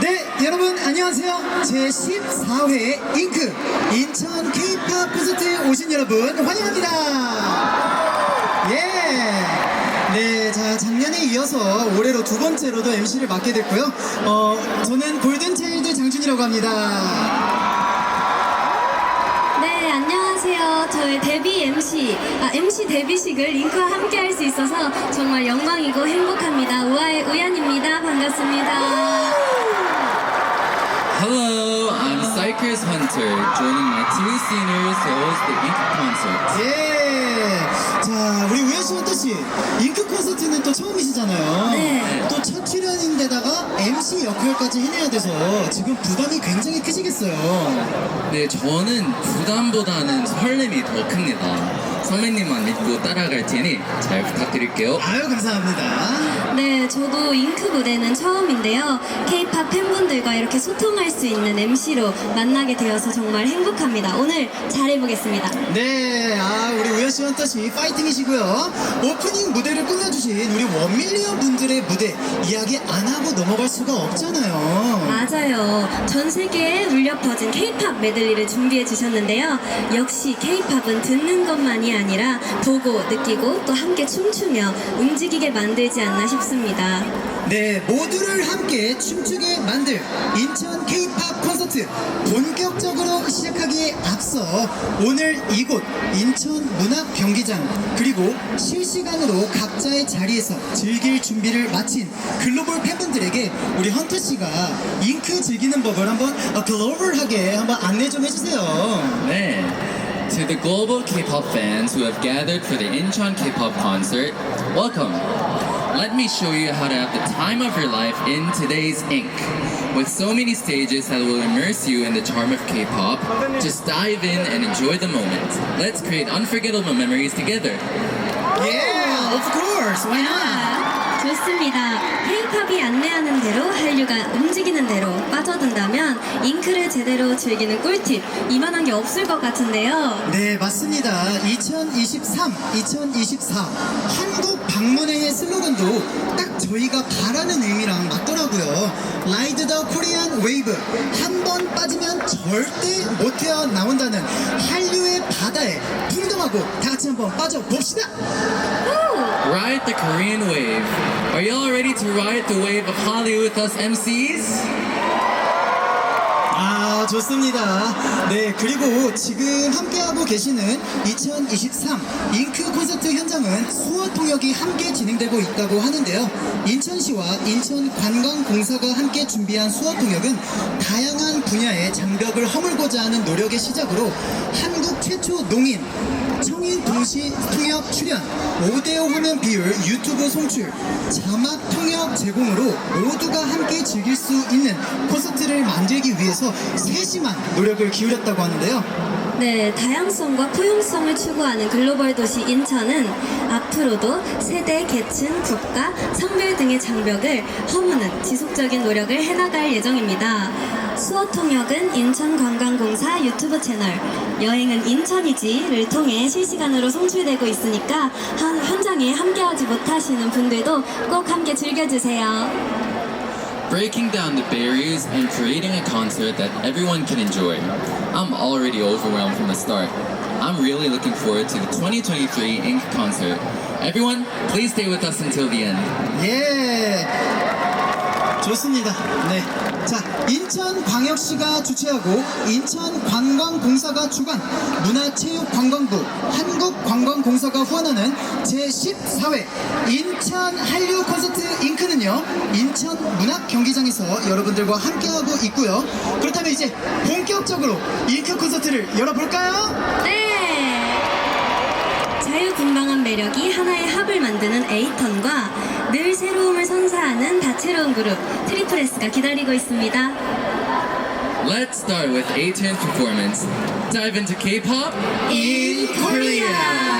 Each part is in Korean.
네, 여러분 안녕하세요. 제 14회 잉크 인천 K-팝 콘서트에 오신 여러분 환영합니다. 예. 네, 자 작년에 이어서 올해로 두 번째로도 MC를 맡게 됐고요. 어, 저는 골든 차일드 장준이라고 합니다. 네, 안녕하세요. 저의 데뷔 MC, 아, MC 데뷔식을 링크와 함께 할 수 있어서 정말 영광이고 행복합니다. 우아의 우연입니다. 반갑습니다. Hello, I'm Psychers Hunter, joining my two seniors to host the Ink concert. 예. 자, 우리 우현 씨와 또씨 잉크 콘서트는 또 처음이시잖아요. 네. 또 첫 출연인데다가 MC 역할까지 해내야 돼서 지금 부담이 굉장히 크시겠어요. 네, 저는 부담보다는 설렘이 더 큽니다. 선배님만 믿고 따라갈 테니 잘 부탁드릴게요. 아유 감사합니다. 네, 저도 잉크 무대는 처음인데요. K-팝 팬분들과 이렇게 소통할 수 있는 MC로 만나게 되어서 정말 행복합니다. 오늘 잘해보겠습니다. 네, 아 우리 우현 씨와 또씨 파이팅이시고요. 오프닝 무대를 꾸며주신 우리 원밀리언 분들의 무대 이야기 안 하고 넘어갈 수가 없잖아요. 맞아요. 전 세계에 울려 퍼진 K-팝 메들리를 준비해 주셨는데요. 역시 K-팝은 듣는 것만이 아니라 보고 느끼고 또 함께 춤추며 움직이게 만들지 않나 싶습니다. 네, 모두를 함께 춤추게 만들 인천 K- 팝 콘서트 본격적으로 시작하기에 앞서 오늘 이곳 인천 문학 경기장 그리고 실시간으로 각자의 자리에서 즐길 준비를 마친 글로벌 팬분들에게 우리 헌터 씨가 잉크 즐기는 법을 한번 어, 글로벌하게 한번 안내 좀 해주세요. 네. To the global K-pop fans who have gathered for the Incheon K-pop concert, welcome. Let me show you how to have the time of your life in today's Ink. With so many stages that will immerse you in the charm of K-pop, just dive in and enjoy the moment. Let's create unforgettable memories together. Yeah, of course, why not? 아, 좋습니다. K-팝이 안내하는 대로 한류가 움직이는 대로 빠져든다면 잉크를 제대로 즐기는 꿀팁 이만한 게 없을 것 같은데요. 네, 맞습니다. 2023, 2024 한국 방문회의 슬로건도 딱 저희가 바라는 의미랑 맞더라고요. 라이드 더 코리안 웨이브. 한번 빠지면 절대 못 헤어나온다는 한류의 바다에 풍덩하고 다 같이 한번 빠져봅시다. Ride the Korean wave. Are y'all ready to ride the wave of Hallyu with us MCs? 아 좋습니다. 네 그리고 지금 함께하고 계시는 2023 잉크 콘서트 현장은 수어 통역이 함께 진행되고 있다고 하는데요. 인천시와 인천관광공사가 함께 준비한 수어 통역은 다양한 분야의 장벽을 허물 고자 하는 노력의 시작으로 한국 최초 농인 청인 동시 통역 출연 5대5 화면 비율 유튜브 송출 자막 통역 제공으로 모두가 함께 즐길 수 있는 콘서트를 만들기 위해서 세심한 노력을 기울였다고 하는데요. 네, 다양성과 포용성을 추구하는 글로벌 도시 인천은 앞으로도 세대, 계층, 국가, 성별 등의 장벽을 허무는 지속적인 노력을 해나갈 예정입니다. 수어 통역은 인천관광공사 유튜브 채널 여행은 인천이지를 통해 실시간으로 송출되고 있으니까 한- 현장에 함께하지 못하시는 분들도 꼭 함께 즐겨주세요. breaking down the barriers and creating a concert that everyone can enjoy. I'm already overwhelmed from the start. I'm really looking forward to the 2023 Ink concert. Everyone, please stay with us until the end. 예. 좋습니다. 네. 자, 인천광역시가 주최하고 인천관광공사가 주관, 문화체육관광부, 한국관광공사가 후원하는 제14회 인천 한류 콘서트 잉크는요, 인천 문학경기장에서 여러분들과 함께하고 있고요. 그렇다면 이제 본격적으로 잉크 콘서트를 열어볼까요? 네! 자유분방한 매력이 하나의 합을 만드는 에이턴과 늘 새로움을 선사하는 다채로운 그룹 트리플 S가 기다리고 있습니다. Let's start with A-Turn's performance. Dive into K-pop In Korea!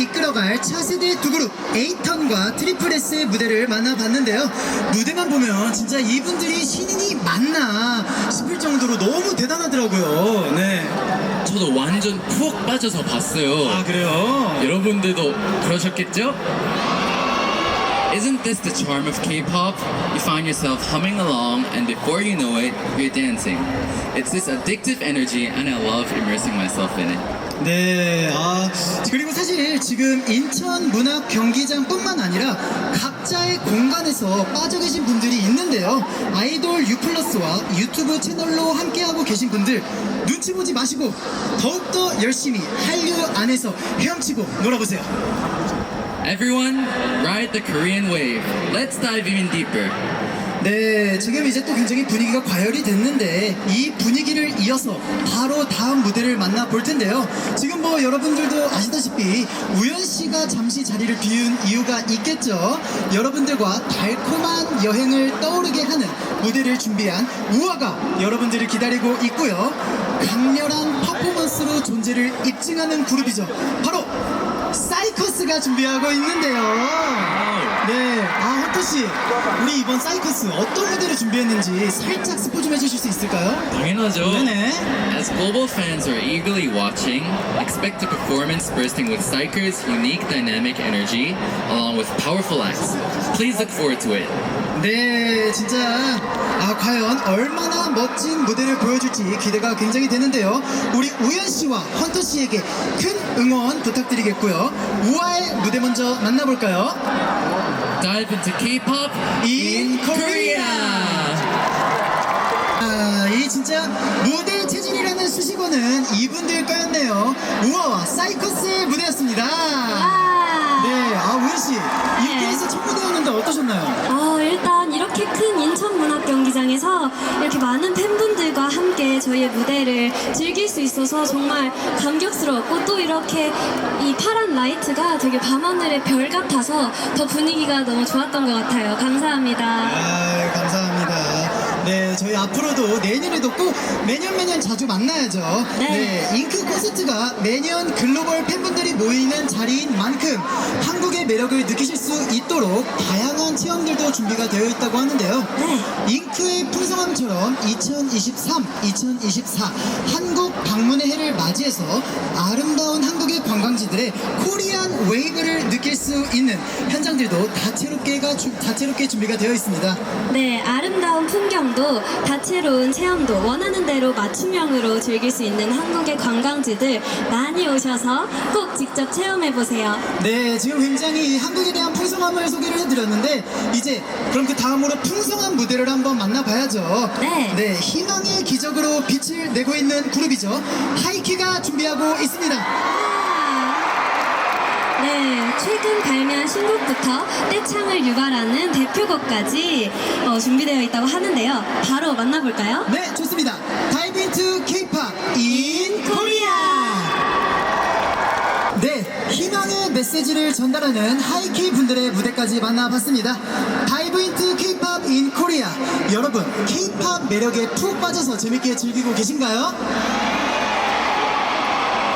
이끌어갈 차세대 에이턴과 트리플 S의 무대를 만나봤는데요. 무대만 보면 진짜 이분들이 신인이 맞나 싶을 정도로 너무 대단하더라고요. 네. 저도 완전 푹 빠져서 봤어요. 아 그래요? 여러분들도 그러셨겠죠? Isn't this the charm of K-pop? You find yourself humming along and before you know it, you're dancing. It's this addictive energy and I love immersing myself in it. 네, 아, 그리고 사실 지금 인천 문학 경기장 뿐만 아니라 각자의 공간에서 빠져 계신 분들이 있는데요. 아이돌 유플러스와 유튜브 채널로 함께하고 계신 분들 눈치 보지 마시고 더욱더 열심히 한류 안에서 헤엄치고 놀아보세요. Everyone, ride the Korean wave. Let's dive even deeper. 네, 지금 이제 또 굉장히 분위기가 과열이 됐는데 이 분위기를 이어서 바로 다음 무대를 만나 볼 텐데요. 지금 뭐 여러분들도 아시다시피 우연 씨가 잠시 자리를 비운 이유가 있겠죠. 여러분들과 달콤한 여행을 떠오르게 하는 무대를 준비한 우아가 여러분들을 기다리고 있고요. 강렬한 퍼포먼스로 존재를 입증하는 그룹이죠. 바로 사이커스가 준비하고 있는데요. 네, 아 호토 씨, 우리 이번 사이커스 어떤 무대를 준비했는지 살짝 스포 좀 해주실 수 있을까요? 당연하죠. 네네. As global fans are eagerly watching, expect a performance bursting with Psycher's unique dynamic energy, along with powerful acts. Please look forward to it. 네, 진짜 아 과연 얼마나 멋진 무대를 보여줄지 기대가 굉장히 되는데요. 우리 우연 씨와 헌터 씨에게 큰 응원 부탁드리겠고요. 우아의 무대 먼저 만나볼까요? Dive into K-pop In Korea. 아, 이 진짜 무대 체질이라는 수식어는 이분들 거였네요. 우아와 사이커스의 무대였습니다. 큰 인천 문학 경기장에서 이렇게 많은 팬분들과 함께 저희의 무대를 즐길 수 있어서 정말 감격스러웠고 또 이렇게 이 파란 라이트가 되게 밤하늘의 별 같아서 더 분위기가 너무 좋았던 것 같아요. 감사합니다. 아, 감사합니다. 네, 저희 앞으로도 내년에도 꼭 매년 매년 자주 만나야죠. 네. 잉크 콘서트가 매년 글로벌 팬분들이 모이는 자리인 만큼 한국의 매력을 느끼실 수 있도록 다양한 체험들도 준비가 되어 있다고 하는데요. 네. 잉크의 풍성함처럼 2023, 2024 한국 방문의 해를 맞이해서 아름다운 한국 의 관광지들의 코리안 웨이브를 느낄 수 있는 현장들도 다채롭게가 주- 다채롭게 준비가 되어 있습니다. 네, 아름다운 풍경도 다채로운 체험도 원하는 대로 맞춤형으로 즐길 수 있는 한국의 관광지들 많이 오셔서 꼭 직접 체험해 보세요. 네, 지금 굉장히 한국에 대한 풍성함을 소개를 해드렸는데 이제 그럼 그 다음으로 풍성한 무대를 한번 만나봐야죠. 네. 네, 희망의 기적으로 빛을 내고 있는 그룹이죠. 하이키가 준비하고 있습니다. 네, 최근 발매한 신곡부터 떼창을 유발하는 대표곡까지 어, 준비되어 있다고 하는데요. 바로 만나볼까요? 네, 좋습니다. 다이브 인투 K-pop in Korea. 네, 희망의 메시지를 전달하는 하이키 분들의 무대까지 만나봤습니다. 다이브 인투 K-pop in Korea. 여러분, K-pop 매력에 푹 빠져서 재밌게 즐기고 계신가요?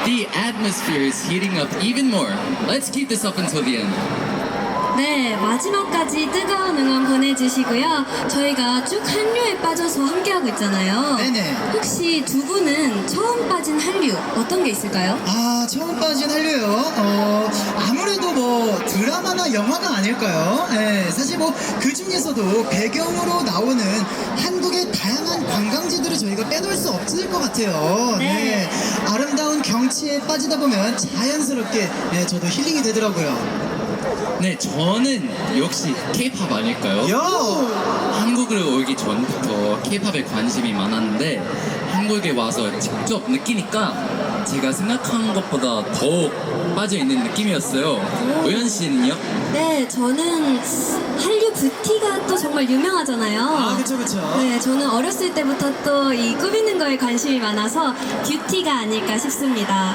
The atmosphere is heating up even more. Let's keep this up until the end. 네, 마지막까지 뜨거운 응원 보내주시고요. 저희가 쭉 한류에 빠져서 함께하고 있잖아요. 네네. 혹시 두 분은 처음 빠진 한류 어떤 게 있을까요? 아, 처음 빠진 한류요. 어, 아무래도 뭐 드라마나 영화가 아닐까요? 예, 사실 뭐 그 중에서도 배경으로 나오는 한국의 관광지들을 저희가 빼놓을 수 없을 것 같아요. 네. 아름다운 경치에 빠지다 보면 자연스럽게 예, 저도 힐링이 되더라고요. 네, 저는 역시 K-pop 아닐까요? 요! 한국으로 오기 전부터 K-팝에 관심이 많았는데 한국에 와서 직접 느끼니까 제가 생각한 것보다 더욱 빠져 있는 느낌이었어요. 우연 씨는요? 네, 저는 한류 뷰티가 또 정말 유명하잖아요. 아, 그쵸, 그쵸. 네, 저는 어렸을 때부터 또 이 꾸미는 거에 관심이 많아서 뷰티가 아닐까 싶습니다.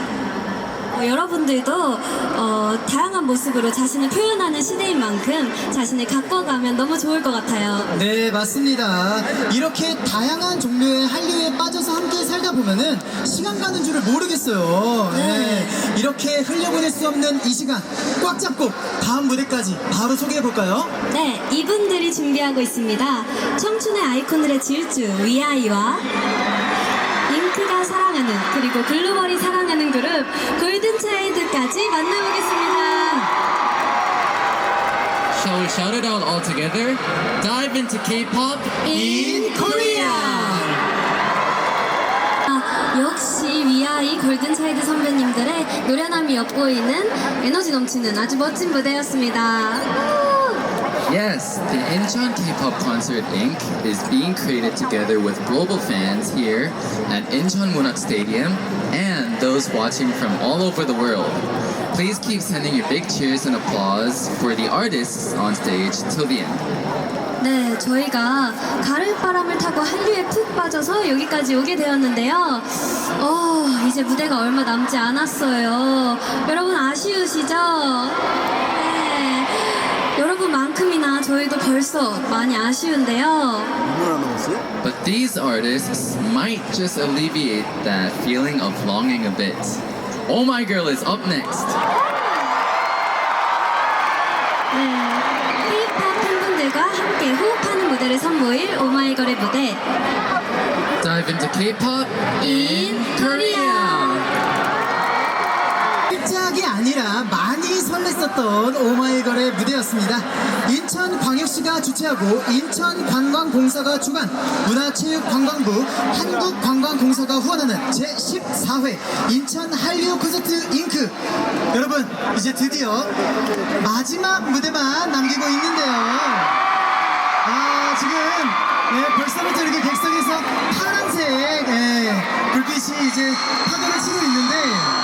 어, 여러분들도 어, 다양한 모습으로 자신을 표현하는 시대인 만큼 자신을 가꿔가면 너무 좋을 것 같아요. 네, 맞습니다. 이렇게 다양한 종류의 한류에 빠져서 함께 살다 보면은 시간 가는 줄을 모르겠어요. 네. 이렇게 흘려보낼 수 없는 이 시간 꽉 잡고 다음 무대까지 바로 소개해 볼까요? 네, 이분들이 준비하고 있습니다. 청춘의 아이콘들의 질주 위아이와 사랑하는 그리고 글로벌이 사랑하는 그룹 골든차일드까지 만나보겠습니다. Shall we shout it out all together? Dive into K-pop In Korea. 아, 역시 위아이 골든차일드 선배님들의 노련함이 엿보이는 에너지 넘치는 아주 멋진 무대였습니다. Yes, the Incheon K-pop Concert Inc. is being created together with global fans here at Incheon Munok Stadium and those watching from all over the world. Please keep sending your big cheers and applause for the artists on stage till the end. 네, 저희가 가을바람을 타고 한류에 푹 빠져서 여기까지 오게 되었는데요. 어, 이제 무대가 얼마 남지 않았어요. 여러분 아쉬우시죠? 네. 여러분만큼이나 저희도 벌써 많이 아쉬운데요. But these artists might just alleviate that feeling of longing a bit. Oh My Girl is up next. 네. K-pop 팬분들과 함께 호흡하는 무대를 선보일 오마이걸의 무대 Dive into K-pop In Korea. 살짝이 아니라 많 이 설렜었던 오마이걸의 무대였습니다. 인천광역시가 주최하고 인천관광공사가 주관, 문화체육관광부, 한국관광공사가 후원하는 제14회 인천 한류 콘서트 잉크. 여러분, 이제 드디어 마지막 무대만 남기고 있는데요. 아, 지금 네, 벌써부터 이렇게 객석에서 파란색 예, 불빛이 이제 파도를 치고 있는데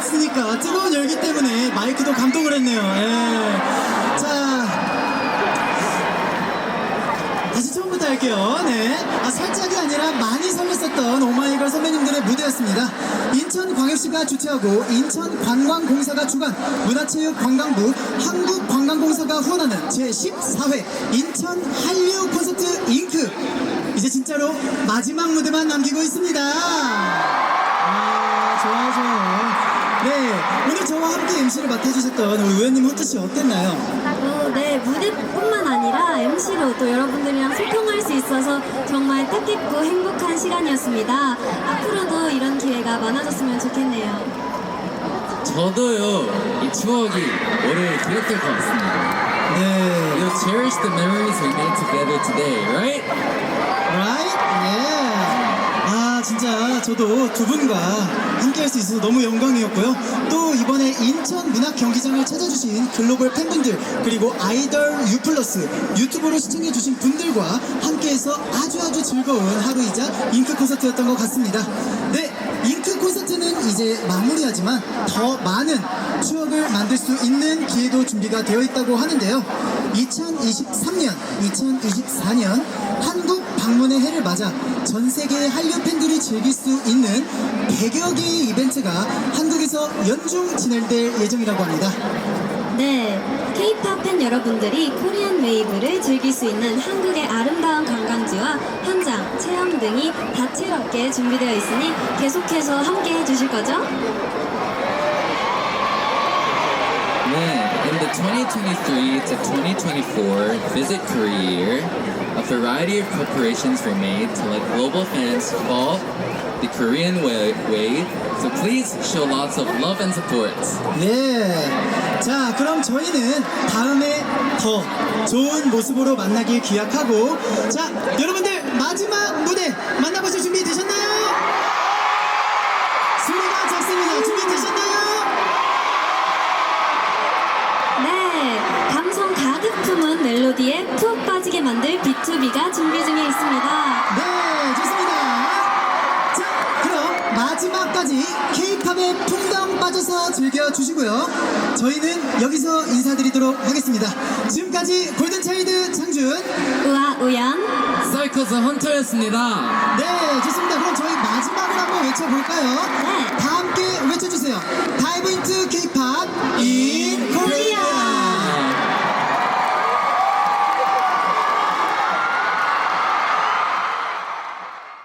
있으니까 뜨거운 열기 때문에 마이크도 감동을 했네요. 예. 자, 다시 처음부터 할게요. 네. 아, 살짝이 아니라 많이 설렜었던 오마이걸 선배님들의 무대였습니다. 인천광역시가 주최하고 인천관광공사가 주관, 문화체육관광부, 한국관광공사가 후원하는 제14회 인천 한류 콘서트 잉크. 이제 진짜로 마지막 무대만 남기고 있습니다. 아, 좋아요, 좋아요. 네, 오늘 저와 함께 MC를 맡아주셨던 우리 우연님 호트씨 어땠나요? 어, 네, 무대뿐만 아니라 MC로 또 여러분들이랑 소통할 수 있어서 정말 뜻깊고 행복한 시간이었습니다. 앞으로도 이런 기회가 많아졌으면 좋겠네요. 저도요 이 추억이 오래 기억될 것 같습니다. 네. We'll cherish the memories we made together today? Right? 저도 두 분과 함께 할 수 있어서 너무 영광이었고요. 또 이번 이번에 인천 문학 경기장을 찾아주신 글로벌 팬분들 그리고 아이돌 유플러스 유튜브로 시청해주신 분들과 함께해서 아주 아주 즐거운 하루이자 잉크 콘서트였던 것 같습니다. 네, 잉크 콘서트는 이제 마무리하지만 더 많은 추억을 만들 수 있는 기회도 준비가 되어 있다고 하는데요. 2023년, 2024년 한국 방문의 해를 맞아 전 세계 한류 팬들이 즐길 수 있는 100여 개의 이벤트가 한국에서 연중 진행될 예정이라고 합니다. 네, K-팝 팬 여러분들이 코리안 웨이브를 즐길 수 있는 한국의 아름다운 관광지와 현장, 체험 등이 다채롭게 준비되어 있으니 계속해서 함께 해주실 거죠? 네, in the 2023 to 2024 Visit Korea year, a variety of preparations were made to let global fans fall the Korean wa- wave. So please show lots of love and support. 네. 자, 그럼 저희는 다음에 더 좋은 모습으로 만나길 기약하고, 자, 여러분들 마지막 무대 만나보실 준비 되셨나요? 소리가 작습니다. 준비 되셨나요? 네, 감성 가득 품은 멜로디에 푹 빠지게 만들 B2B가 준비 중에 있습니다. 네, 좋습니다. 자, 그럼 마지막까지 K-팝에 풍덩 빠져서 즐겨주시고요. 저희는 여기서 인사드리도록 하겠습니다. 지금까지 골든차일드 장준. 우아 우연 사이코스 헌터였습니다. 네, 좋습니다. 그럼 저희 마지막으로 한번 외쳐볼까요? 네. 다 함께 외쳐주세요. 다이브 인트 K-팝